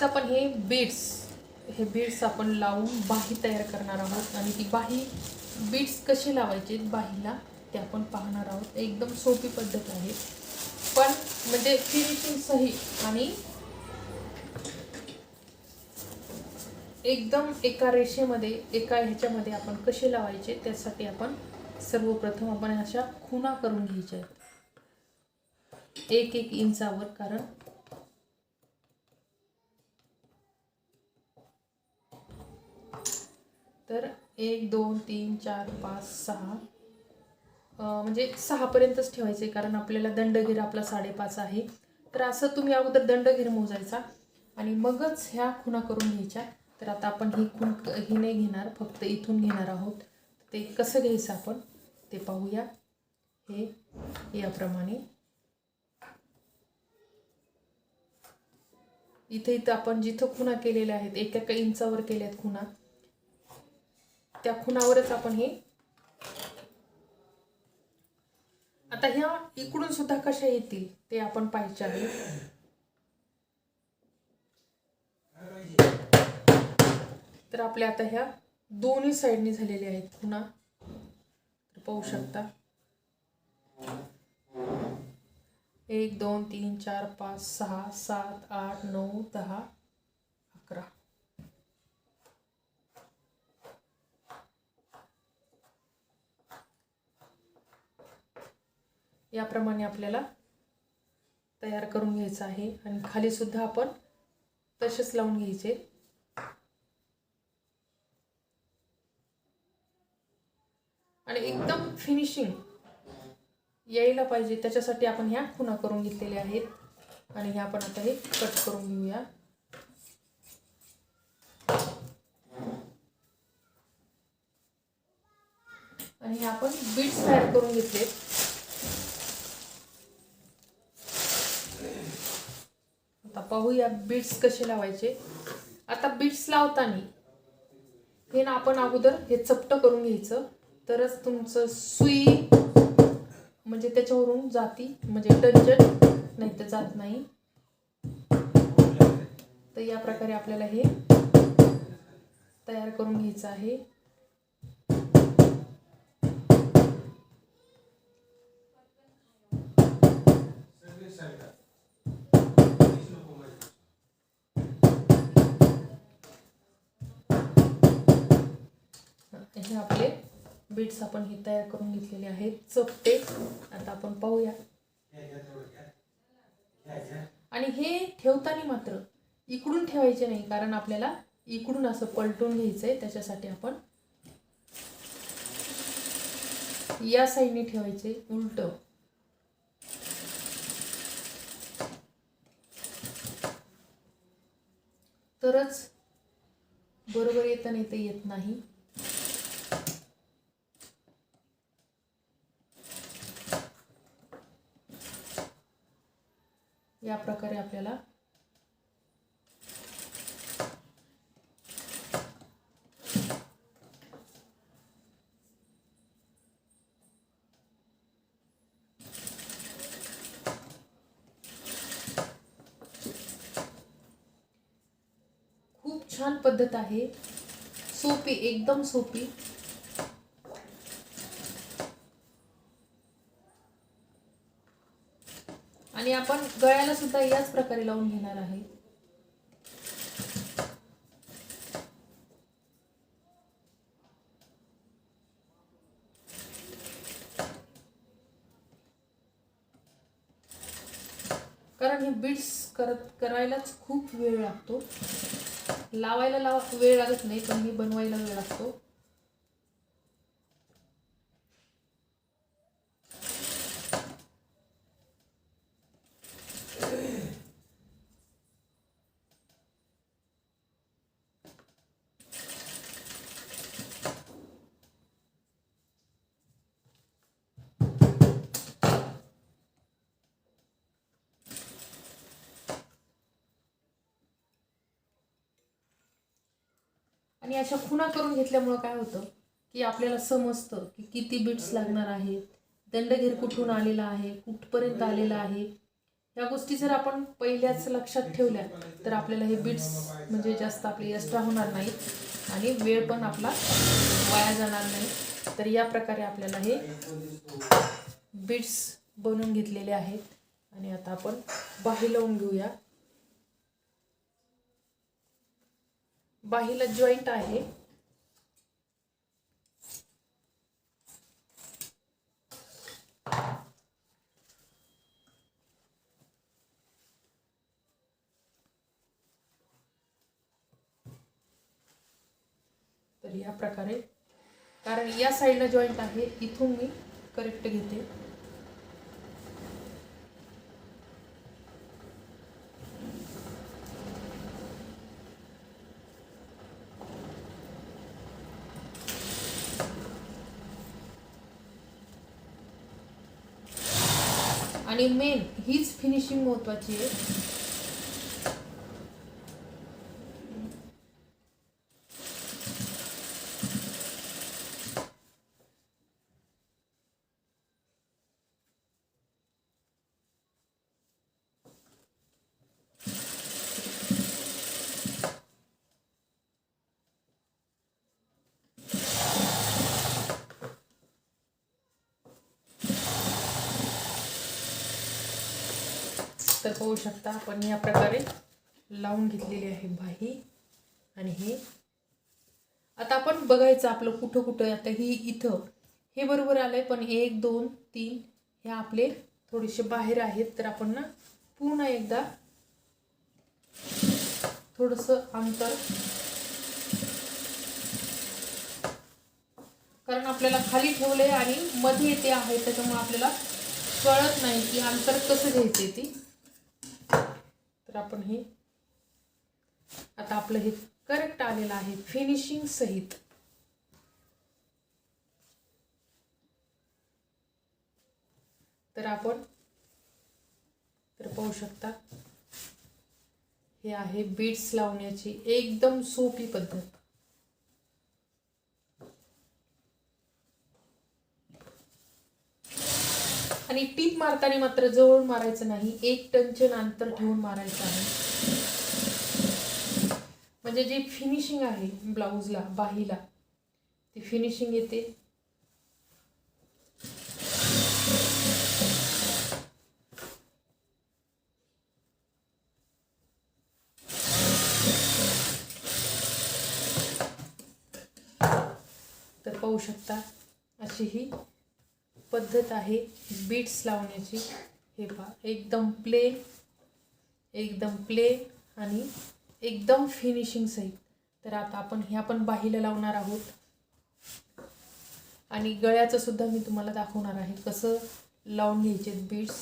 आज आपण हे बीड्स हे बीड्स आपण लावून बाही तयार करणार आहोत. आणि ती बाही बीड्स कशी लावायचे बाहीला ते आपण पाहणार आहोत. एकदम सोपी पद्धत आहे. पण म्हणजे फिनिशिंग सही आणि एकदम एका रेषेमध्ये एका ह्याच्यामध्ये आपण कसे लावायचे त्यासाठी आपण सर्वप्रथम आपण अशा खुणा करून घ्यायच्या आहेत. एक एक इंचावर कारण तर एक दोन तीन चार पाच सहा. म्हणजे सहापर्यंतच ठेवायचे कारण आपल्याला दंडगीर आपला साडेपाच आहे. तर असं तुम्ही अगोदर दंडगीर मोजायचा आणि मगच ह्या खुणा करून घ्यायच्या. तर आता आपण ही खूण ही नाही घेणार फक्त इथून घेणार आहोत. ते कसं घ्यायचं आपण ते पाहूया. हे याप्रमाणे. इथे इथं आपण जिथं खुणा केलेल्या आहेत एका एका इंचावर केल्या आहेत खुणा. त्या खुणावरच आपण हे आता ह्या इकडून सुद्धा कशा येतील ते आपण पाहायचे आहे. तर आपल्या आता ह्या दोन्ही साईडनी झालेल्या आहेत खुणा. तर पाहू शकता. एक दोन तीन चार पाच सहा सात आठ नऊ दहा. याप्रमाणे आपल्याला तयार करून घ्यायचं आहे. आणि खाली सुद्धा आपण तसेच लावून घ्यायचे. आणि एकदम फिनिशिंग यायला पाहिजे. त्याच्यासाठी आपण ह्या खुणा करून घेतलेल्या आहेत. आणि ह्या आपण आता हे कट करून घेऊया. आणि हे आपण बीट्स तयार करून घेतलेत. पाहूया बीट्स कसे लावायचे. आता बीट्स लावताना हे ना आपण अगोदर हे चपट करून घ्यायचं. तरच तुमचं सुई म्हणजे त्याच्यावरून जाती म्हणजे टंजन नाही तर जात नाही. तर या प्रकारे आपल्याला हे तयार करून घ्यायचं आहे. हे आपले बीट्स आपण हे तयार करून घेतलेले आहेत. चपटे. आता आपण पाहूया. आणि हे ठेवताना मात्र इकडून ठेवायचे नाही कारण आपल्याला इकडून असं पलटून घ्यायचं आहे त्याच्यासाठी आपण या साईडने ठेवायचे उलट. तरच बरोबर येतं नाही तर येत नाही. या प्रकारे आपल्याला खूप छान पद्धत आहे. सोपी एकदम सोपी. आणि आपण गळ्याला सुद्धा याच प्रकारे लावून घेणार आहे. कारण हे बीड्स करत करायलाच खूप वेळ लागतो. लावायला लावा वेळ लागत नाही पण हे बनवायला वेळ लागतो. आणि अशा खुणा करून घेतल्यामुळं काय होतं की आपल्याला समजतं की किती बिट्स लागणार आहेत दंडघेर कुठून आलेला आहे कुठपर्यंत आलेला आहे. या गोष्टी जर आपण पहिल्याच लक्षात ठेवल्या तर आपल्याला हे बीट्स म्हणजे जास्त आपले एक्स्ट्रा होणार नाहीत आणि वेळ पण आपला वाया जाणार नाही. तर या प्रकारे आपल्याला हे बीट्स बनवून घेतलेले आहेत. आणि आता आपण बाहेर लावून घेऊया. बाहीला जॉईंट आहे. तर या प्रकारे. कारण या साईडला जॉईंट आहे इथून मी करेक्ट घेते. आणि मेन हीच फिनिशिंग महत्वाची आहे. तर पाहू शकता. आपण या प्रकारे लावून घेतलेली आहे बाही आणि हे. आता आपण बघायचं आपलं कुठं कुठं आता ही इथं. हे बरोबर आलंय पण एक दोन तीन हे आपले थोडेसे बाहेर आहेत. तर आपण ना पुन्हा एकदा थोडंसं अंतर. कारण आपल्याला खाली ठेवलंय आणि मध्ये ते आहे त्याच्यामुळे आपल्याला कळत नाही की अंतर कसं घ्यायचे ती. आपण हे आता आपलं हे करेक्ट आलेलं आहे फिनिशिंग सहित. तर आपण तर पाहू शकता हे आहे बीड्स लावण्याची एकदम सोपी पद्धत. आणि टीप मारताना मात्र जवळ मारायचं नाही. एक टनचन अंतर ठेवून मारायचं आहे. म्हणजे जे फिनिशिंग आहे ब्लाऊजला बाहीला ती फिनिशिंग येते. तर पाहू शकता अशी ही पद्धत आहे बीट्स लावण्याची. हे पहा एकदम प्लेन एकदम प्लेन आणि एकदम फिनिशिंग सहित. तर आता आपण ह्या पण बाहीला लावणार आहोत. आणि गळ्याचं सुद्धा मी तुम्हाला दाखवणार आहे कसं लावून घ्यायचे बीट्स